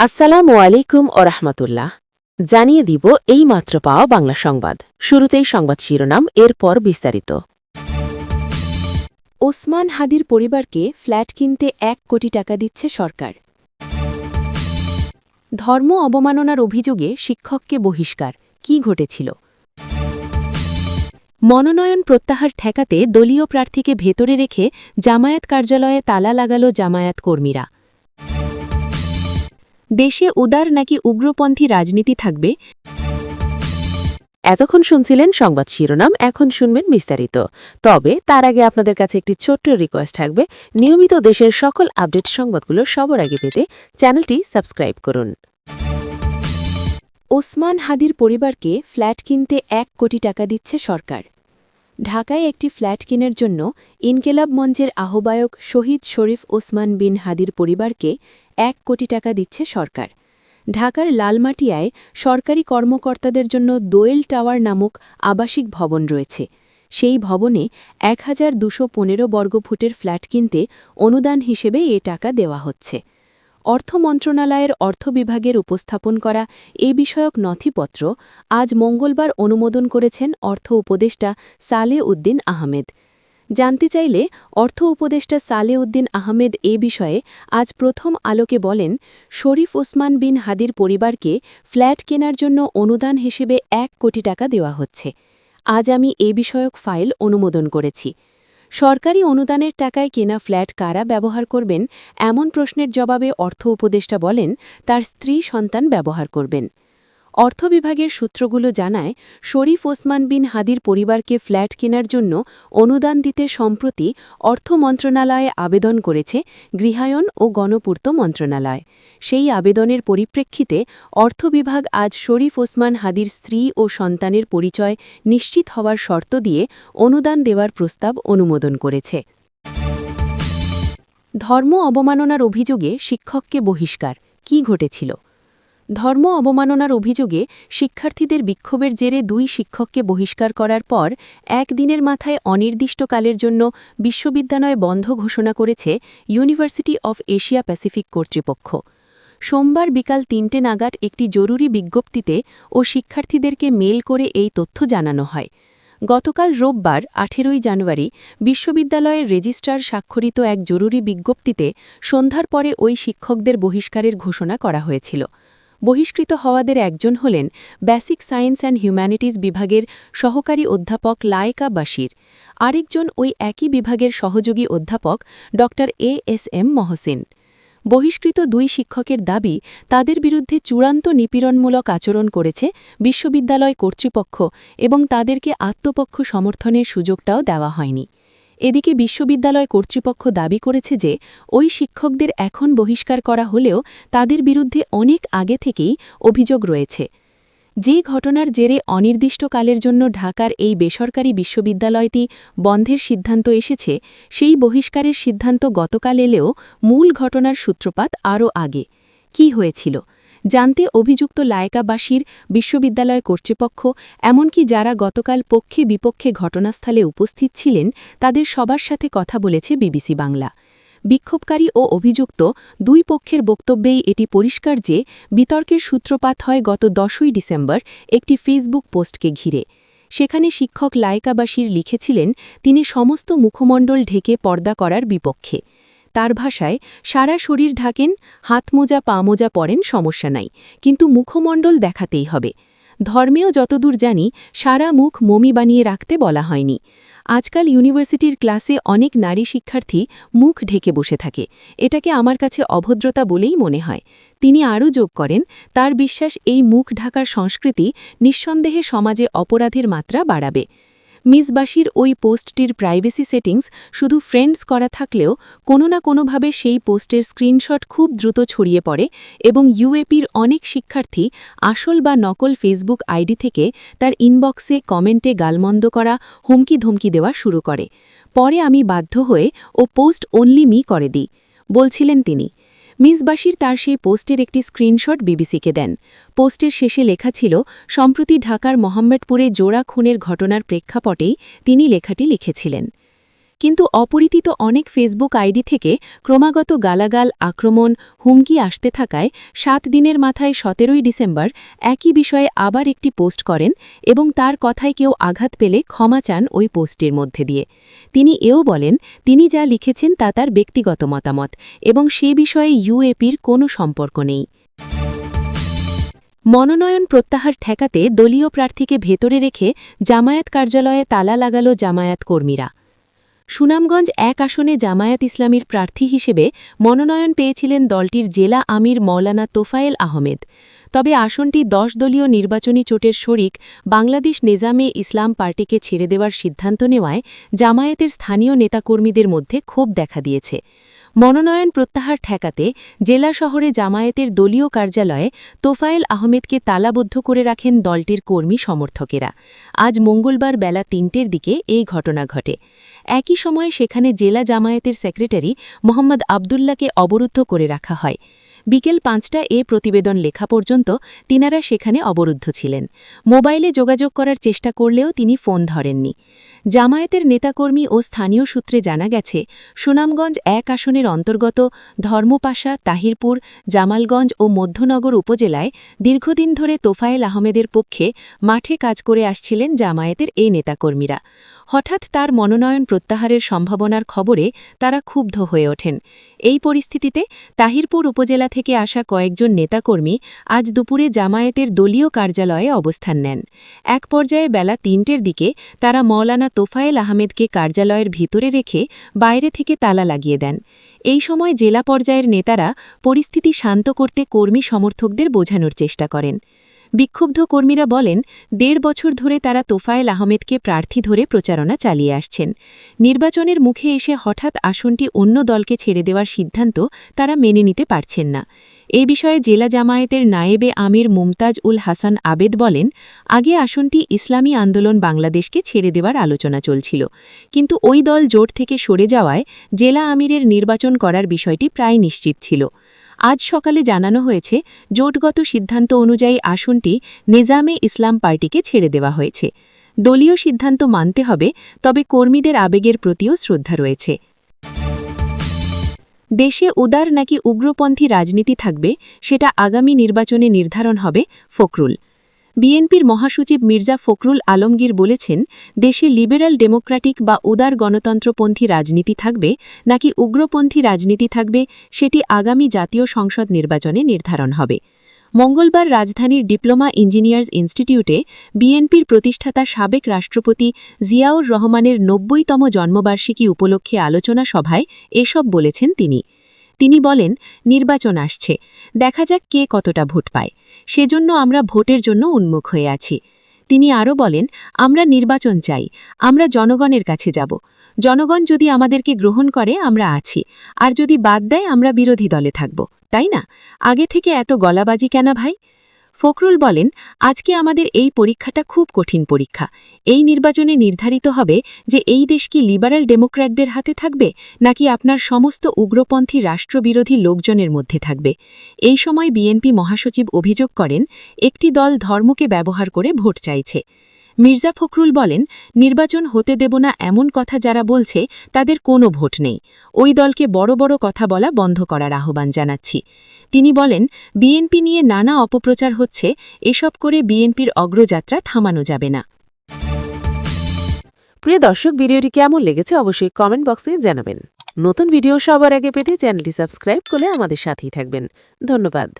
আসসালামু আলাইকুম ও রহমতুল্লাহ। জানিয়ে দিব এই মাত্র পাওয়া বাংলা সংবাদ। শুরুতেই সংবাদ শিরোনাম, এরপর বিস্তারিত। ওসমান হাদির পরিবারকে ফ্ল্যাট কিনতে এক কোটি টাকা দিচ্ছে সরকার। ধর্ম অবমাননার অভিযোগে শিক্ষককে বহিষ্কার, কি ঘটেছিল? মনোনয়ন প্রত্যাহার ঠেকাতে দলীয় প্রার্থীকে ভেতরে রেখে জামায়াত কার্যালয়ে তালা লাগাল জামায়াত কর্মীরা। দেশে উদার নাকি উগ্রপন্থী রাজনীতি থাকবে? এতক্ষণ শুনছিলেন সংবাদ শিরোনাম, এখন শুনবেন বিস্তারিত। তবে তার আগে আপনাদের কাছে একটি ছোট্ট রিকোয়েস্ট থাকবে। নিয়মিত দেশের সকল আপডেট সংবাদগুলো সবার আগে পেতে চ্যানেলটি সাবস্ক্রাইব করুন। ওসমান হাদির পরিবারকে ফ্ল্যাট কিনতে এক কোটি টাকা দিচ্ছে সরকার। ঢাকায় একটি ফ্ল্যাট কেনার জন্য ইনকেলাব মঞ্চের আহ্বায়ক শহীদ শরীফ ওসমান বিন হাদির পরিবারকে এক কোটি টাকা দিচ্ছে সরকার। ঢাকার লালমাটিয়ায় সরকারি কর্মকর্তাদের জন্য দোয়েল টাওয়ার নামক আবাসিক ভবন রয়েছে। সেই ভবনে এক হাজার দুশো পনেরো বর্গফুটের ফ্ল্যাট কিনতে অনুদান হিসেবে এ টাকা দেওয়া হচ্ছে। অর্থ মন্ত্রণালয়ের অর্থ বিভাগের উপস্থাপন করা এ বিষয়ক নথিপত্র আজ মঙ্গলবার অনুমোদন করেছেন অর্থ উপদেষ্টা সালে উদ্দিন আহমেদ। জানতে চাইলে অর্থ উপদেষ্টা সালে উদ্দিন আহমেদ এ বিষয়ে আজ প্রথম আলোকে বলেন, শরীফ ওসমান বিন হাদির পরিবারকে ফ্ল্যাট কেনার জন্য অনুদান হিসেবে এক কোটি টাকা দেওয়া হচ্ছে। আজ আমি এ বিষয়ক ফাইল অনুমোদন করেছি। সরকারি অনুদানের টাকায় কেনা ফ্ল্যাট কারা ব্যবহার করবেন এমন প্রশ্নের জবাবে অর্থ উপদেষ্টা বলেন, তার স্ত্রী সন্তান ব্যবহার করবেন। অর্থ বিভাগের সূত্রগুলো জানায়, শরীফ ওসমান বিন হাদির পরিবারকে ফ্ল্যাট কেনার জন্য অনুদান দিতে সম্প্রতি অর্থ মন্ত্রণালয়ে আবেদন করেছে গৃহায়ন ও গণপূর্ত মন্ত্রণালয়। সেই আবেদনের পরিপ্রেক্ষিতে অর্থ বিভাগ আজ শরীফ ওসমান হাদির স্ত্রী ও সন্তানের পরিচয় নিশ্চিত হওয়ার শর্ত দিয়ে অনুদান দেওয়ার প্রস্তাব অনুমোদন করেছে। ধর্ম অবমাননার অভিযোগে শিক্ষককে বহিষ্কার। কি ঘটেছিল? ধর্ম অবমাননার অভিযোগে শিক্ষার্থীদের বিক্ষোভের জেরে দুই শিক্ষককে বহিষ্কার করার পর একদিনের মাথায় অনির্দিষ্টকালের জন্য বিশ্ববিদ্যালয় বন্ধ ঘোষণা করেছে ইউনিভার্সিটি অফ এশিয়া প্যাসিফিক কর্তৃপক্ষ। সোমবার বিকাল তিনটে নাগাদ একটি জরুরি বিজ্ঞপ্তিতে ও শিক্ষার্থীদেরকে মেল করে এই তথ্য জানানো হয়। গতকাল রোববার, আঠেরোই জানুয়ারি, বিশ্ববিদ্যালয়ের রেজিস্ট্রার স্বাক্ষরিত এক জরুরি বিজ্ঞপ্তিতে সন্ধ্যার পরে ওই শিক্ষকদের বহিষ্কারের ঘোষণা করা হয়েছিল। বহিষ্কৃত হওয়াদের একজন হলেন বেসিক সায়েন্স অ্যান্ড হিউম্যানিটিজ বিভাগের সহকারী অধ্যাপক লায়কা বাশির। আরেকজন ওই একই বিভাগের সহযোগী অধ্যাপক ড এ এস এম মহসিন। বহিষ্কৃত দুই শিক্ষকের দাবি, তাদের বিরুদ্ধে চূড়ান্ত নিপীড়নমূলক আচরণ করেছে বিশ্ববিদ্যালয় কর্তৃপক্ষ এবং তাদেরকে আত্মপক্ষ সমর্থনের সুযোগটাও দেওয়া হয়নি। এদিকে বিশ্ববিদ্যালয় কর্তৃপক্ষ দাবি করেছে যে, ওই শিক্ষকদের এখন বহিষ্কার করা হলেও তাদের বিরুদ্ধে অনেক আগে থেকেই অভিযোগ রয়েছে। যে ঘটনার জেরে অনির্দিষ্টকালের জন্য ঢাকার এই বেসরকারি বিশ্ববিদ্যালয়টি বন্ধের সিদ্ধান্ত এসেছে, সেই বহিষ্কারের সিদ্ধান্ত গতকাল এলেও মূল ঘটনার সূত্রপাত আরও আগে। কি হয়েছিল? জানতে অভিযুক্ত লায়কাবাসীর বিশ্ববিদ্যালয় কর্তৃপক্ষ, এমনকি যারা গতকাল পক্ষে বিপক্ষে ঘটনাস্থলে উপস্থিত ছিলেন, তাদের সবার সাথে কথা বলেছে বিবিসি বাংলা। বিক্ষোভকারী ও অভিযুক্ত দুই পক্ষের বক্তব্যেই এটি পরিষ্কার যে, বিতর্কের সূত্রপাত হয় গত দশই ডিসেম্বর একটি ফেসবুক পোস্টকে ঘিরে। সেখানে শিক্ষক লায়কাবাসীর লিখেছিলেন, তিনি সমস্ত মুখমণ্ডল ঢেকে পর্দা করার বিপক্ষে। তার ভাষায় সারা শরীর ঢাকেন হাতমোজা পামোজা পরেন, সমস্যা নাই। কিন্তু মুখমণ্ডল দেখাতেই হবে। ধর্মেও যতদূর জানি, সারা মুখ মমি বানিয়ে রাখতে বলা হয়নি। আজকাল ইউনিভার্সিটির ক্লাসে অনেক নারী শিক্ষার্থী মুখ ঢেকে বসে থাকে। এটাকে আমার কাছে অভদ্রতা বলেই মনে হয়। তিনি আরও যোগ করেন, তার বিশ্বাস এই মুখ ঢাকার সংস্কৃতি নিঃসন্দেহে সমাজে অপরাধের মাত্রা বাড়াবে। মিসবাসীর ওই পোস্টটির প্রাইভেসি সেটিংস শুধু ফ্রেন্ডস করা থাকলেও কোনো না কোনোভাবে সেই পোস্টের স্ক্রিনশট খুব দ্রুত ছড়িয়ে পড়ে এবং ইউএপির অনেক শিক্ষার্থী আসল বা নকল ফেসবুক আইডি থেকে তার ইনবক্সে কমেন্টে গালমন্দ করা হুমকি ধমকি দেওয়া শুরু করে। পরে আমি বাধ্য হয়ে ও পোস্ট অনলি মি করে দিই, বলছিলেন তিনি। মিসবাসির তার সেই পোস্টের একটি স্ক্রিনশট বিবিসিকে দেন। পোস্টের শেষে লেখা ছিল, সম্প্রতি ঢাকার মোহাম্মদপুরে জোড়া খুনের ঘটনার প্রেক্ষাপটেই তিনি লেখাটি লিখেছিলেন। কিন্তু অপরিচিত অনেক ফেসবুক আইডি থেকে ক্রমাগত গালাগাল, আক্রমণ, হুমকি আসতে থাকায় সাত দিনের মাথায় সতেরোই ডিসেম্বর একই বিষয়ে আবার একটি পোস্ট করেন এবং তার কথায় কেউ আঘাত পেলে ক্ষমা চান ওই পোস্টের মধ্যে দিয়ে। তিনি এও বলেন, তিনি যা লিখেছেন তা তার ব্যক্তিগত মতামত এবং সে বিষয়ে ইউএপির কোনো সম্পর্ক নেই। মনোনয়ন প্রত্যাহার ঠেকাতে দলীয় প্রার্থীকে ভেতরে রেখে জামায়াত কার্যালয়ে তালা লাগাল জামায়াত কর্মীরা। সুনামগঞ্জ এক আসনে জামায়াত ইসলামীর প্রার্থী হিসেবে মনোনয়ন পেয়েছিলেন দলটির জেলা আমির মৌলানা তোফায়েল আহমেদ। তবে আসনটি দশ দলীয় নির্বাচনী চোটের শরিক বাংলাদেশ নেজামে ইসলাম পার্টিকে ছেড়ে দেওয়ার সিদ্ধান্ত নেওয়ায় জামায়াতের স্থানীয় নেতাকর্মীদের মধ্যে ক্ষোভ দেখা দিয়েছে। মনোনয়ন প্রত্যাহার ঠেকাতে জেলা শহরে জামায়াতের দলীয় কার্যালয়ে তোফায়েল আহমেদকে তালাবদ্ধ করে রাখেন দলটির কর্মী সমর্থকেরা। আজ মঙ্গলবার বেলা তিনটের দিকে এই ঘটনা ঘটে। একই সময়ে সেখানে জেলা জামায়াতের সেক্রেটারি মোহাম্মদ আবদুল্লাকে অবরুদ্ধ করে রাখা হয়। বিকেল পাঁচটা এ প্রতিবেদন লেখা পর্যন্ত তিনারা সেখানে অবরুদ্ধ ছিলেন। মোবাইলে যোগাযোগ করার চেষ্টা করলেও তিনি ফোন ধরেননি। জামায়াতের নেতাকর্মী ও স্থানীয় সূত্রে জানা গেছে, সুনামগঞ্জ এক আসনের অন্তর্গত ধর্মপাশা, তাহিরপুর, জামালগঞ্জ ও মধ্যনগর উপজেলায় দীর্ঘদিন ধরে তোফায়েল আহমেদের পক্ষে মাঠে কাজ করে আসছিলেন জামায়াতের এই নেতাকর্মীরা। হঠাৎ তার মনোনয়ন প্রত্যাহারের সম্ভাবনার খবরে তারা ক্ষুব্ধ হয়ে ওঠেন। এই পরিস্থিতিতে তাহিরপুর উপজেলা থেকে আসা কয়েকজন নেতাকর্মী আজ দুপুরে জামায়াতের দলীয় কার্যালয়ে অবস্থান নেন। এক পর্যায়ে বেলা তিনটের দিকে তারা মৌলানা তোফায়েল আহমেদকে কার্যালয়ের ভিতরে রেখে বাইরে থেকে তালা লাগিয়ে দেন। এই সময় জেলা পর্যায়ের নেতারা পরিস্থিতি শান্ত করতে কর্মী সমর্থকদের বোঝানোর চেষ্টা করেন। বিক্ষুব্ধ কর্মীরা বলেন, দেড় বছর ধরে তারা তোফায়েল আহমেদকে প্রার্থী ধরে প্রচারণা চালিয়ে আসছেন। নির্বাচনের মুখে এসে হঠাৎ আসনটি অন্য দলকে ছেড়ে দেওয়ার সিদ্ধান্ত তারা মেনে নিতে পারছেন না। এ বিষয়ে জেলা জামায়াতের নায়েবে আমির মুমতাজ উল হাসান আবেদ বলেন, আগে আসনটি ইসলামী আন্দোলন বাংলাদেশকে ছেড়ে দেওয়ার আলোচনা চলছিল। কিন্তু ওই দল জোট থেকে সরে যাওয়ায় জেলা আমিরের নির্বাচন করার বিষয়টি প্রায় নিশ্চিত ছিল। আজ সকালে জানানো হয়েছে, জোটগত সিদ্ধান্ত অনুযায়ী আসনটি নিজামে ইসলাম পার্টিকে ছেড়ে দেওয়া হয়েছে। দলীয় সিদ্ধান্ত মানতে হবে, তবে কর্মীদের আবেগের প্রতিও শ্রদ্ধা রয়েছে। দেশে উদার নাকি উগ্রপন্থী রাজনীতি থাকবে, সেটা আগামী নির্বাচনে নির্ধারণ হবে ফখরুল। বিএনপির মহাসচিব মির্জা ফখরুল আলমগীর বলেছেন, দেশে লিবেরাল ডেমোক্রেটিক বা উদার গণতন্ত্রপন্থী রাজনীতি থাকবে নাকি উগ্রপন্থী রাজনীতি থাকবে সেটি আগামী জাতীয় সংসদ নির্বাচনে নির্ধারণ হবে। মঙ্গলবার রাজধানীর ডিপ্লোমা ইঞ্জিনিয়ার্স ইনস্টিটিউটে বিএনপির প্রতিষ্ঠাতা সাবেক রাষ্ট্রপতি জিয়াউর রহমানের নব্বইতম জন্মবার্ষিকী উপলক্ষে আলোচনা সভায় এসব বলেছেন তিনি। তিনি বলেন, নির্বাচন আসছে। দেখা যাক কে কতটা ভোট পায়। সেজন্য আমরা ভোটের জন্য উন্মুখ হয়ে আছি। তিনি আরও বলেন, আমরা নির্বাচন চাই, আমরা জনগণের কাছে যাব। জনগণ যদি আমাদেরকে গ্রহণ করে, আমরা আছি। আর যদি বাদ দেয়, আমরা বিরোধী দলে থাকব। তাই না? আগে থেকে এত গলাবাজি কেনা ভাই? ফখরুল বলেন, আজকে আমাদের এই পরীক্ষাটা খুব কঠিন পরীক্ষা। এই নির্বাচনে নির্ধারিত হবে যে এই দেশ কি লিবারাল ডেমোক্র্যাটদের হাতে থাকবে, নাকি আপনার সমস্ত উগ্রপন্থী রাষ্ট্রবিরোধী লোকজনের মধ্যে থাকবে। এই সময় বিএনপি মহাসচিব অভিযোগ করেন, একটি দল ধর্মকে ব্যবহার করে ভোট চাইছে। মির্জা ফখরুল বলেন, নির্বাচন হতে দেব না এমন কথা যারা বলছে, তাদের কোনো ভোট নেই। ওই দলকে বড় বড় কথা বলা বন্ধ করার আহ্বান জানাচ্ছি। তিনি বলেন, বিএনপি নিয়ে নানা অপপ্রচার হচ্ছে, এসব করে বিএনপির অগ্রযাত্রা থামানো যাবে না। প্রিয় দর্শক, ভিডিওটি কেমন লেগেছে অবশ্যই কমেন্ট বক্সে জানাবেন। নতুন ভিডিও সবার আগে পেতে চ্যানেলটি সাবস্ক্রাইব করে আমাদের সাথেই থাকবেন। ধন্যবাদ।